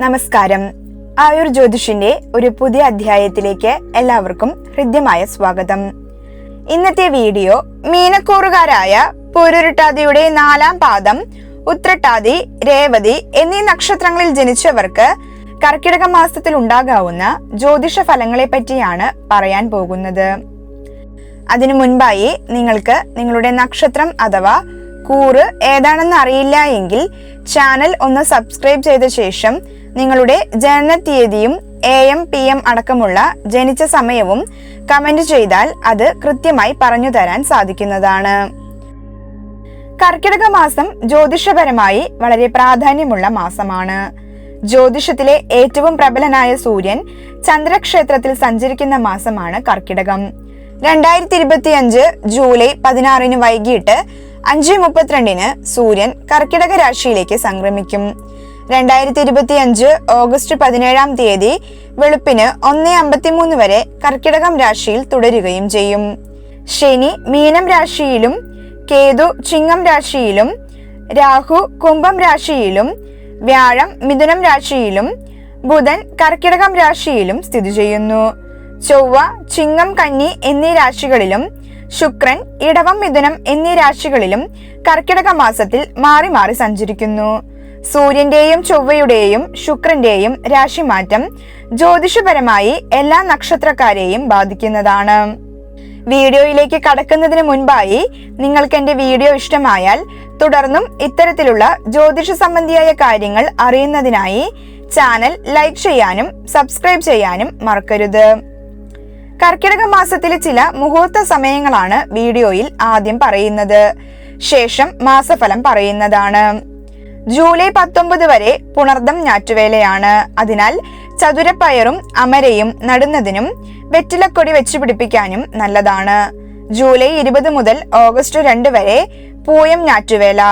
നമസ്കാരം. ആയുർ ജ്യോതിഷിന്റെ ഒരു പുതിയ അധ്യായത്തിലേക്ക് എല്ലാവർക്കും ഹൃദ്യമായ സ്വാഗതം. ഇന്നത്തെ വീഡിയോ മീനക്കൂറുകാരായ പൂരുരുട്ടാതിയുടെ നാലാം പാദം ഉത്രട്ടാതി രേവതി എന്നീ നക്ഷത്രങ്ങളിൽ ജനിച്ചവർക്ക് കർക്കിടക മാസത്തിൽ ഉണ്ടാകാവുന്ന ജ്യോതിഷ ഫലങ്ങളെ പറ്റിയാണ് പറയാൻ പോകുന്നത്. അതിനു മുൻപായി നിങ്ങൾക്ക് നിങ്ങളുടെ നക്ഷത്രം അഥവാ കൂറ് ഏതാണെന്ന് അറിയില്ല എങ്കിൽ ചാനൽ ഒന്ന് സബ്സ്ക്രൈബ് ചെയ്ത ശേഷം നിങ്ങളുടെ ജനന തീയതിയും എ എം പി എം അടക്കമുള്ള ജനിച്ച സമയവും കമന്റ് ചെയ്താൽ അത് കൃത്യമായി പറഞ്ഞു തരാൻ സാധിക്കുന്നതാണ്. കർക്കിടക മാസം ജ്യോതിഷപരമായി വളരെ പ്രാധാന്യമുള്ള മാസമാണ്. ജ്യോതിഷത്തിലെ ഏറ്റവും പ്രബലനായ സൂര്യൻ ചന്ദ്രക്ഷേത്രത്തിൽ സഞ്ചരിക്കുന്ന മാസമാണ് കർക്കിടകം. രണ്ടായിരത്തി ഇരുപത്തി അഞ്ച് ജൂലൈ പതിനാറിന് വൈകിട്ട് അഞ്ച് മുപ്പത്തിരണ്ടിന് സൂര്യൻ കർക്കിടക രാശിയിലേക്ക് സംക്രമിക്കും. രണ്ടായിരത്തി ഇരുപത്തി അഞ്ച് ഓഗസ്റ്റ് പതിനേഴാം തീയതി വെളുപ്പിന് ഒന്ന് അമ്പത്തിമൂന്ന് വരെ കർക്കിടകം രാശിയിൽ തുടരുകയും ചെയ്യും. ശനി മീനം രാശിയിലും കേതു ചിങ്ങം രാശിയിലും രാഹു കുംഭം രാശിയിലും വ്യാഴം മിഥുനം രാശിയിലും ബുധൻ കർക്കിടകം രാശിയിലും സ്ഥിതി ചെയ്യുന്നു. ചൊവ്വ ചിങ്ങം കന്നി എന്നീ രാശികളിലും ശുക്രൻ ഇടവം മിഥുനം എന്നീ രാശികളിലും കർക്കിടക മാസത്തിൽ മാറി മാറി സഞ്ചരിക്കുന്നു. സൂര്യന്റെയും ചൊവ്വയുടെയും ശുക്രന്റെയും രാശിമാറ്റം ജ്യോതിഷപരമായി എല്ലാ നക്ഷത്രക്കാരെയും ബാധിക്കുന്നതാണ്. വീഡിയോയിലേക്ക് കടക്കുന്നതിന് മുൻപായി നിങ്ങൾക്ക് എന്റെ വീഡിയോ ഇഷ്ടമായാൽ തുടർന്നും ഇത്തരത്തിലുള്ള ജ്യോതിഷ സംബന്ധിയായ കാര്യങ്ങൾ അറിയുന്നതിനായി ചാനൽ ലൈക്ക് ചെയ്യാനും സബ്സ്ക്രൈബ് ചെയ്യാനും മറക്കരുത്. കർക്കിടക മാസത്തിലെ ചില മുഹൂർത്ത സമയങ്ങളാണ് വീഡിയോയിൽ ആദ്യം പറയുന്നത്. ശേഷം മാസഫലം പറയുന്നതാണ്. ജൂലൈ പത്തൊമ്പത് വരെ പുണർദം ഞാറ്റുവേലയാണ്. അതിനാൽ ചതുരപ്പയറും അമരയും നടുന്നതിനും വെറ്റിലക്കൊടി വെച്ചു പിടിപ്പിക്കാനും നല്ലതാണ്. ജൂലൈ ഇരുപത് മുതൽ ഓഗസ്റ്റ് രണ്ട് വരെ പൂയം ഞാറ്റുവേല.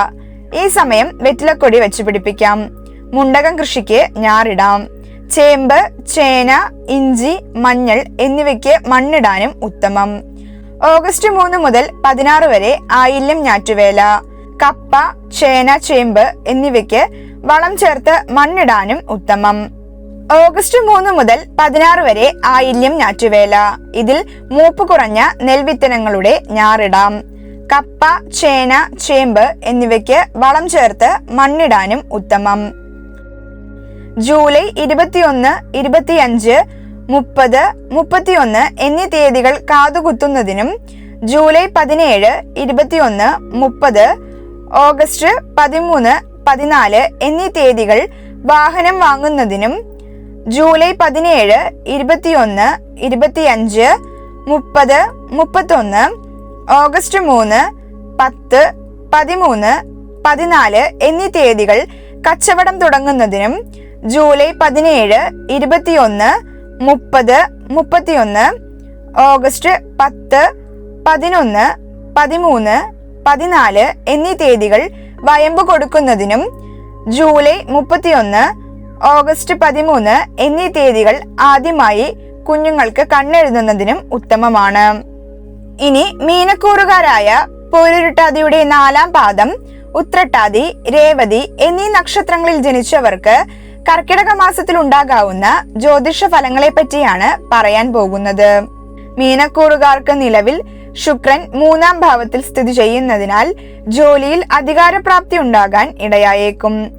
ഈ സമയം വെറ്റിലക്കൊടി വെച്ചു പിടിപ്പിക്കാം. മുണ്ടകം കൃഷിക്ക് ഞാറിടാം. ചേമ്പ് ചേന ഇഞ്ചി മഞ്ഞൾ എന്നിവയ്ക്ക് മണ്ണിടാനും ഉത്തമം. ഓഗസ്റ്റ് മൂന്ന് മുതൽ പതിനാറ് വരെ ആയില്യം ഞാറ്റുവേല. കപ്പ ചേന ചേമ്പ് എന്നിവയ്ക്ക് വളം ചേർത്ത് മണ്ണിടാനും ഉത്തമം. ഓഗസ്റ്റ് മൂന്ന് മുതൽ പതിനാറ് വരെ ആയില്യം ഞാറ്റുവേല. ഇതിൽ മൂപ്പ് കുറഞ്ഞ നെൽവിത്തനങ്ങളുടെ ഞാറിടാം. കപ്പ ചേന ചേമ്പ് എന്നിവയ്ക്ക് വളം ചേർത്ത് മണ്ണിടാനും ഉത്തമം. ജൂലൈ ഇരുപത്തിയൊന്ന് ഇരുപത്തിയഞ്ച് മുപ്പത് മുപ്പത്തിയൊന്ന് എന്നീ തീയതികൾ കാതുകുത്തുന്നതിനും ജൂലൈ പതിനേഴ് ഇരുപത്തിയൊന്ന് മുപ്പത് ഓഗസ്റ്റ് പതിമൂന്ന് പതിനാല് എന്നീ തീയതികൾ വാഹനം വാങ്ങുന്നതിനും ജൂലൈ പതിനേഴ് ഇരുപത്തിയൊന്ന് ഇരുപത്തിയഞ്ച് മുപ്പത് മുപ്പത്തൊന്ന് ഓഗസ്റ്റ് മൂന്ന് പത്ത് പതിമൂന്ന് പതിനാല് എന്നീ തീയതികൾ കച്ചവടം തുടങ്ങുന്നതിനും ജൂലൈ പതിനേഴ് ഇരുപത്തിയൊന്ന് മുപ്പത് മുപ്പത്തിയൊന്ന് ഓഗസ്റ്റ് പത്ത് പതിനൊന്ന് പതിമൂന്ന് പതിനാല് എന്നീ തീയതികൾ വയമ്പ് കൊടുക്കുന്നതിനും ജൂലൈ മുപ്പത്തിയൊന്ന് ഓഗസ്റ്റ് പതിമൂന്ന് എന്നീ തീയതികൾ ആദ്യമായി കുഞ്ഞുങ്ങൾക്ക് കണ്ണെഴുതുന്നതിനും ഉത്തമമാണ്. ഇനി മീനക്കൂറുകാരായ പോരുരുട്ടാതിയുടെ നാലാം പാദം ഉത്രട്ടാതി രേവതി എന്നീ നക്ഷത്രങ്ങളിൽ ജനിച്ചവർക്ക് കർക്കിടക മാസത്തിൽ ഉണ്ടാകാവുന്ന ജ്യോതിഷ ഫലങ്ങളെ പറ്റിയാണ് പറയാൻ പോകുന്നത്. മീനക്കൂറുകാർക്ക് നിലവിൽ ശുക്രൻ മൂന്നാം ഭാവത്തിൽ സ്ഥിതി ചെയ്യുന്നതിനാൽ ജോലിയിൽ അധികാരപ്രാപ്തി ഉണ്ടാകാൻ ഇടയായേക്കും.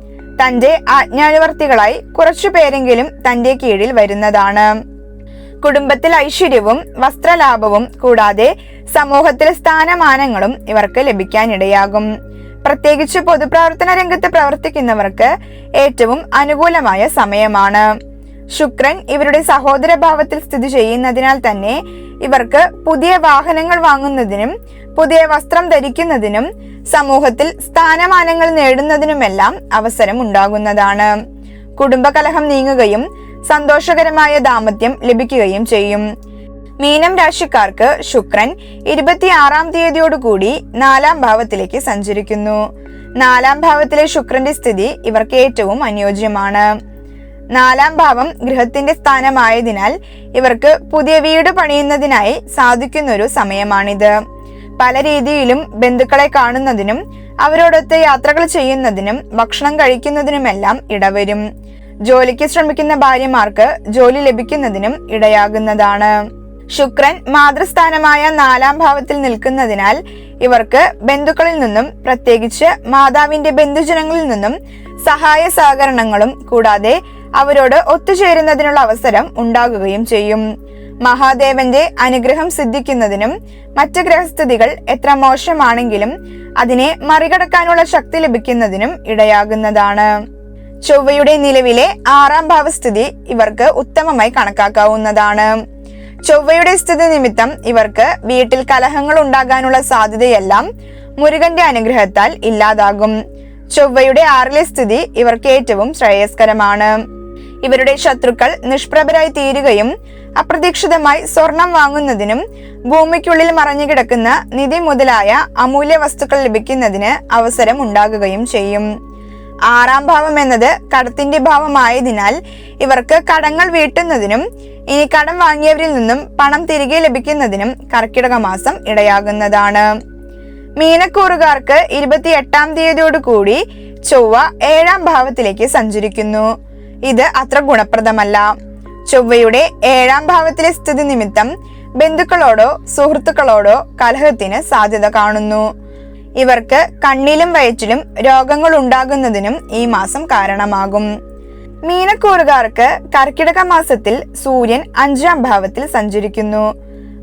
തന്റെ ആജ്ഞാനുവർത്തികളായി കുറച്ചു പേരെങ്കിലും തന്റെ കീഴിൽ വരുന്നതാണ്. കുടുംബത്തിൽ ഐശ്വര്യവും വസ്ത്രലാഭവും കൂടാതെ സമൂഹത്തിലെ സ്ഥാനമാനങ്ങളും ഇവർക്ക് ലഭിക്കാനിടയാകും. പ്രത്യേകിച്ച് പൊതുപ്രവർത്തന രംഗത്ത് പ്രവർത്തിക്കുന്നവർക്ക് ഏറ്റവും അനുകൂലമായ സമയമാണ്. ശുക്രൻ ഇവരുടെ സഹോദര ഭാവത്തിൽ സ്ഥിതി ചെയ്യുന്നതിനാൽ തന്നെ ഇവർക്ക് പുതിയ വാഹനങ്ങൾ വാങ്ങുന്നതിനും പുതിയ വസ്ത്രം ധരിക്കുന്നതിനും സമൂഹത്തിൽ സ്ഥാനമാനങ്ങൾ നേടുന്നതിനുമെല്ലാം അവസരം ഉണ്ടാകുന്നതാണ്. കുടുംബകലഹം നീങ്ങുകയും സന്തോഷകരമായ ദാമ്പത്യം ലഭിക്കുകയും ചെയ്യും. മീനം രാശിക്കാർക്ക് ശുക്രൻ ഇരുപത്തിയാറാം തീയതിയോടുകൂടി നാലാം ഭാവത്തിലേക്ക് സഞ്ചരിക്കുന്നു. നാലാം ഭാവത്തിലെ ശുക്രന്റെ സ്ഥിതി ഇവർക്ക് ഏറ്റവും അനുയോജ്യമാണ്. നാലാം ഭാവം ഗൃഹത്തിന്റെ സ്ഥാനമായതിനാൽ ഇവർക്ക് പുതിയ വീട് പണിയുന്നതിനായി സാധിക്കുന്നൊരു സമയമാണിത്. പല രീതിയിലും ബന്ധുക്കളെ കാണുന്നതിനും അവരോടൊത്ത് യാത്രകൾ ചെയ്യുന്നതിനും ഭക്ഷണം കഴിക്കുന്നതിനുമെല്ലാം ഇടവരും. ജോലിക്ക് ശ്രമിക്കുന്ന ഭാര്യമാർക്ക് ജോലി ലഭിക്കുന്നതിനും ഇടയാകുന്നതാണ്. ശുക്രൻ മാതൃസ്ഥാനമായ നാലാം ഭാവത്തിൽ നിൽക്കുന്നതിനാൽ ഇവർക്ക് ബന്ധുക്കളിൽ നിന്നും പ്രത്യേകിച്ച് മാതാവിന്റെ ബന്ധുജനങ്ങളിൽ നിന്നും സഹായ സഹകരണങ്ങളും കൂടാതെ അവരോട് ഒത്തുചേരുന്നതിനുള്ള അവസരം ഉണ്ടാകുകയും ചെയ്യും. മഹാദേവന്റെ അനുഗ്രഹം സിദ്ധിക്കുന്നതിനും മറ്റ് ഗ്രഹസ്ഥിതികൾ എത്ര മോശമാണെങ്കിലും അതിനെ മറികടക്കാനുള്ള ശക്തി ലഭിക്കുന്നതിനും ഇടയാകുന്നതാണ്. ചൊവ്വയുടെ നിലവിലെ ആറാം ഭാവസ്ഥിതി ഇവർക്ക് ഉത്തമമായി കണക്കാക്കാവുന്നതാണ്. ചൊവ്വയുടെ സ്ഥിതി നിമിത്തം ഇവർക്ക് വീട്ടിൽ കലഹങ്ങൾ ഉണ്ടാകാനുള്ള സാധ്യതയെല്ലാം മുരുകന്റെ അനുഗ്രഹത്താൽ ഇല്ലാതാകും. ചൊവ്വയുടെ ആറിലെ സ്ഥിതി ഇവർക്ക് ഏറ്റവും ശ്രേയസ്കരമാണ്. ഇവരുടെ ശത്രുക്കൾ നിഷ്പ്രഭരായി തീരുകയും അപ്രതീക്ഷിതമായി സ്വർണം വാങ്ങുന്നതിനും ഭൂമിക്കുള്ളിൽ മറഞ്ഞുകിടക്കുന്ന നിധി മുതലായ അമൂല്യ വസ്തുക്കൾ ലഭിക്കുന്നതിന് അവസരം ഉണ്ടാകുകയും ചെയ്യും. ആറാം ഭാവം എന്നത് കടത്തിന്റെ ഭാവമായതിനാൽ ഇവർക്ക് കടങ്ങൾ വീട്ടുന്നതിനും ഇനി കടം വാങ്ങിയവരിൽ നിന്നും പണം തിരികെ ലഭിക്കുന്നതിനും കർക്കിടക മാസം ഇടയാകുന്നതാണ്. മീനക്കൂറുകാർക്ക് ഇരുപത്തിയെട്ടാം തീയതിയോടുകൂടി ചൊവ്വ ഏഴാം ഭാവത്തിലേക്ക് സഞ്ചരിക്കുന്നു. ഇത് അത്ര ഗുണപ്രദമല്ല. ചൊവ്വയുടെ ഏഴാം ഭാവത്തിലെ സ്ഥിതി നിമിത്തം ബന്ധുക്കളോടോ സുഹൃത്തുക്കളോടോ കലഹത്തിന് സാധ്യത കാണുന്നു. ഇവർക്ക് കണ്ണിലും വയറ്റിലും രോഗങ്ങൾ ഉണ്ടാകുന്നതിനും ഈ മാസം കാരണമാകും. മീനക്കൂറുകാർക്ക് കർക്കിടക മാസത്തിൽ സൂര്യൻ അഞ്ചാം ഭാവത്തിൽ സഞ്ചരിക്കുന്നു.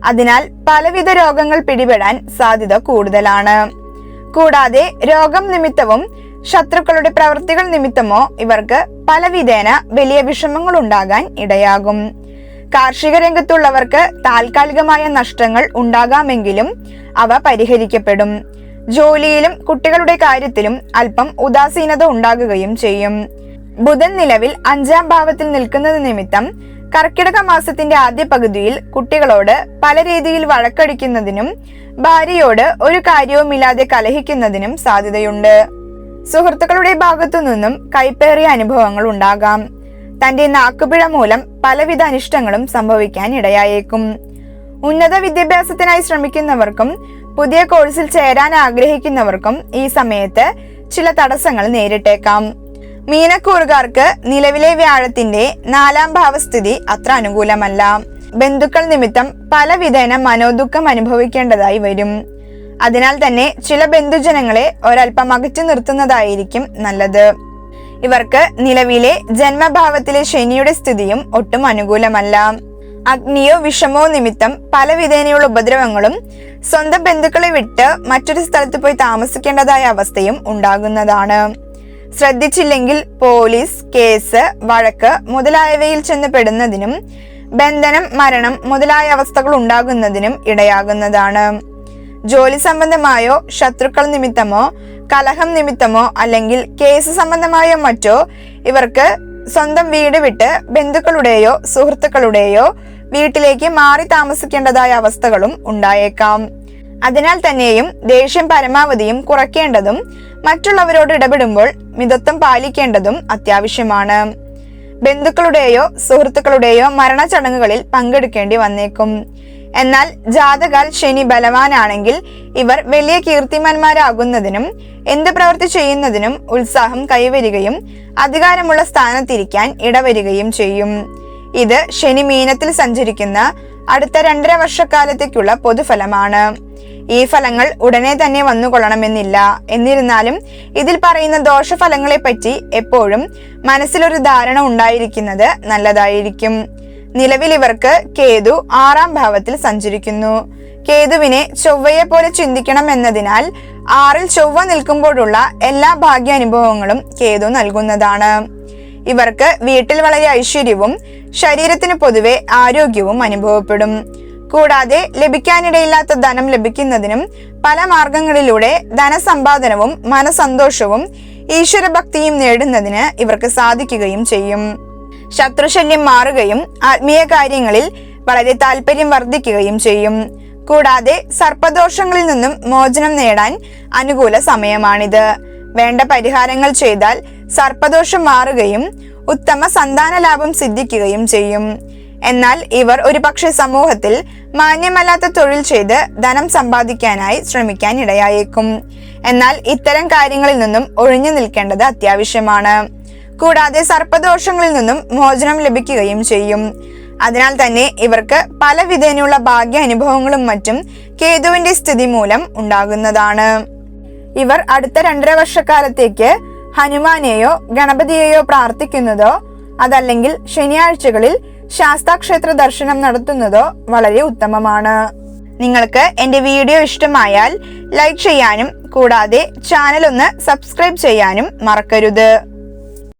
അതിനാൽ പലവിധ രോഗങ്ങൾ പിടിപെടാൻ സാധ്യത കൂടുതലാണ്. കൂടാതെ രോഗം നിമിത്തവും ശത്രുക്കളുടെ പ്രവൃത്തികൾ നിമിത്തമോ ഇവർക്ക് പലവിധേന വലിയ വിഷമങ്ങൾ ഉണ്ടാകാൻ ഇടയാകും. കാർഷിക രംഗത്തുള്ളവർക്ക് താൽക്കാലികമായ നഷ്ടങ്ങൾ ഉണ്ടാകാമെങ്കിലും അവ പരിഹരിക്കപ്പെടും. ജോലിയിലും കുട്ടികളുടെ കാര്യത്തിലും അല്പം ഉദാസീനത ഉണ്ടാകുകയും ചെയ്യും. ബുധൻ നിലവിൽ അഞ്ചാം ഭാവത്തിൽ നിൽക്കുന്നത് നിമിത്തം കർക്കിടക മാസത്തിന്റെ ആദ്യ പകുതിയിൽ കുട്ടികളോട് പല രീതിയിൽ വഴക്കടിക്കുന്നതിനും ഭാര്യയോട് ഒരു കാര്യവുമില്ലാതെ കലഹിക്കുന്നതിനും സാധ്യതയുണ്ട്. സുഹൃത്തുക്കളുടെ ഭാഗത്തു നിന്നും കൈപ്പേറിയ അനുഭവങ്ങൾ ഉണ്ടാകാം. തന്റെ നാക്കുപിഴ മൂലം പലവിധ അനിഷ്ടങ്ങളും സംഭവിക്കാൻ ഇടയായേക്കും. ഉന്നത വിദ്യാഭ്യാസത്തിനായി ശ്രമിക്കുന്നവർക്കും പുതിയ കോഴ്സിൽ ചേരാൻ ആഗ്രഹിക്കുന്നവർക്കും ഈ സമയത്ത് ചില തടസ്സങ്ങൾ നേരിട്ടേക്കാം. മീനക്കൂറുകാർക്ക് നിലവിലെ വ്യാഴത്തിന്റെ നാലാം ഭാവസ്ഥിതി അത്ര അനുകൂലമല്ല. ബന്ധുക്കൾ നിമിത്തം പലവിധേന മനോദുഃഖം അനുഭവിക്കേണ്ടതായി വരും. അതിനാൽ തന്നെ ചില ബന്ധുജനങ്ങളെ ഒരൽപ്പം അകറ്റി നിർത്തുന്നതായിരിക്കും നല്ലത്. ഇവർക്ക് നിലവിലെ ജന്മഭാവത്തിലെ ശനിയുടെ സ്ഥിതിയും ഒട്ടും അനുകൂലമല്ല. അഗ്നിയോ വിഷമോ നിമിത്തം പല വിധേനയുള്ള ഉപദ്രവങ്ങളും സ്വന്തം ബന്ധുക്കളെ വിട്ട് മറ്റൊരു സ്ഥലത്ത് പോയി താമസിക്കേണ്ടതായ അവസ്ഥയും ഉണ്ടാകുന്നതാണ്. ശ്രദ്ധിച്ചില്ലെങ്കിൽ പോലീസ് കേസ് വഴക്ക് മുതലായവയിൽ ചെന്ന് പെടുന്നതിനും ബന്ധനം മരണം മുതലായ അവസ്ഥകൾ ഉണ്ടാകുന്നതിനും ഇടയാകുന്നതാണ്. ജോലി സംബന്ധമായോ ശത്രുക്കൾ നിമിത്തമോ കലഹം നിമിത്തമോ അല്ലെങ്കിൽ കേസ് സംബന്ധമായോ മറ്റോ ഇവർക്ക് സ്വന്തം വീട് വിട്ട് ബന്ധുക്കളുടെയോ സുഹൃത്തുക്കളുടെയോ വീട്ടിലേക്ക് മാറി താമസിക്കേണ്ടതായ അവസ്ഥകളും ഉണ്ടായേക്കാം. അതിനാൽ തന്നെയും ദേഷ്യം പരമാവധിയും കുറയ്ക്കേണ്ടതും മറ്റുള്ളവരോട് ഇടപെടുമ്പോൾ മിതത്വം പാലിക്കേണ്ടതും അത്യാവശ്യമാണ്. ബന്ധുക്കളുടെയോ സുഹൃത്തുക്കളുടെയോ മരണചടങ്ങുകളിൽ പങ്കെടുക്കേണ്ടി വന്നേക്കും. എന്നാൽ ജാതകാൽ ശനി ബലവാനാണെങ്കിൽ ഇവർ വലിയ കീർത്തിമാന്മാരാകുന്നതിനും എന്ത് പ്രവൃത്തി ചെയ്യുന്നതിനും ഉത്സാഹം കൈവരികയും അധികാരമുള്ള സ്ഥാനത്തിരിക്കാൻ ഇടവരികയും ചെയ്യും. ഇത് ശനി മീനത്തിൽ സഞ്ചരിക്കുന്ന അടുത്ത രണ്ടര വർഷക്കാലത്തേക്കുള്ള പൊതുഫലമാണ്. ഈ ഫലങ്ങൾ ഉടനെ തന്നെ വന്നുകൊള്ളണമെന്നില്ല. എന്നിരുന്നാലും ഇതിൽ പറയുന്ന ദോഷഫലങ്ങളെപ്പറ്റി എപ്പോഴും മനസ്സിലൊരു ധാരണ ഉണ്ടായിരിക്കുന്നത് നല്ലതായിരിക്കും. നിലവിൽ ഇവർക്ക് കേതു ആറാം ഭാവത്തിൽ സഞ്ചരിക്കുന്നു. കേതുവിനെ ചൊവ്വയെ പോലെ ചിന്തിക്കണം എന്നതിനാൽ ആറിൽ ചൊവ്വ നിൽക്കുമ്പോഴുള്ള എല്ലാ ഭാഗ്യാനുഭവങ്ങളും കേതു നൽകുന്നതാണ്. ഇവർക്ക് വീട്ടിൽ വളരെ ഐശ്വര്യവും ശരീരത്തിന് പൊതുവെ ആരോഗ്യവും അനുഭവപ്പെടും. കൂടാതെ ലഭിക്കാനിടയില്ലാത്ത ധനം ലഭിക്കുന്നതിനും പല മാർഗങ്ങളിലൂടെ ധനസമ്പാദനവും മനസന്തോഷവും ഈശ്വരഭക്തിയും നേടുന്നതിന് ഇവർക്ക് സാധിക്കുകയും ചെയ്യും. ശത്രുശല്യം മാറുകയും ആത്മീയ കാര്യങ്ങളിൽ വളരെ താല്പര്യം വർദ്ധിക്കുകയും ചെയ്യും. കൂടാതെ സർപ്പദോഷങ്ങളിൽ നിന്നും മോചനം നേടാൻ അനുകൂല സമയമാണിത്. വേണ്ട പരിഹാരങ്ങൾ ചെയ്താൽ സർപ്പദോഷം മാറുകയും ഉത്തമ സന്താന ലാഭം സിദ്ധിക്കുകയും ചെയ്യും. എന്നാൽ ഇവർ ഒരു പക്ഷേ സമൂഹത്തിൽ മാന്യമല്ലാത്ത തൊഴിൽ ചെയ്ത് ധനം സമ്പാദിക്കാനായി ശ്രമിക്കാൻ ഇടയായേക്കും. എന്നാൽ ഇത്തരം കാര്യങ്ങളിൽ നിന്നും ഒഴിഞ്ഞു നിൽക്കേണ്ടത് അത്യാവശ്യമാണ്. കൂടാതെ സർപ്പദോഷങ്ങളിൽ നിന്നും മോചനം ലഭിക്കുകയും ചെയ്യും. അതിനാൽ തന്നെ ഇവർക്ക് പല വിധേനയുള്ള ഭാഗ്യ അനുഭവങ്ങളും മറ്റും കേതുവിന്റെ സ്ഥിതി മൂലം ഉണ്ടാകുന്നതാണ്. ഇവർ അടുത്ത രണ്ടര വർഷക്കാലത്തേക്ക് ഹനുമാനെയോ ഗണപതിയെയോ പ്രാർത്ഥിക്കുന്നതോ അതല്ലെങ്കിൽ ശനിയാഴ്ചകളിൽ ശാസ്താക്ഷേത്ര ദർശനം നടത്തുന്നതോ വളരെ ഉത്തമമാണ്. നിങ്ങൾക്ക് എന്റെ വീഡിയോ ഇഷ്ടമായാൽ ലൈക്ക് ചെയ്യാനും കൂടാതെ ചാനൽ ഒന്ന് സബ്സ്ക്രൈബ് ചെയ്യാനും മറക്കരുത്.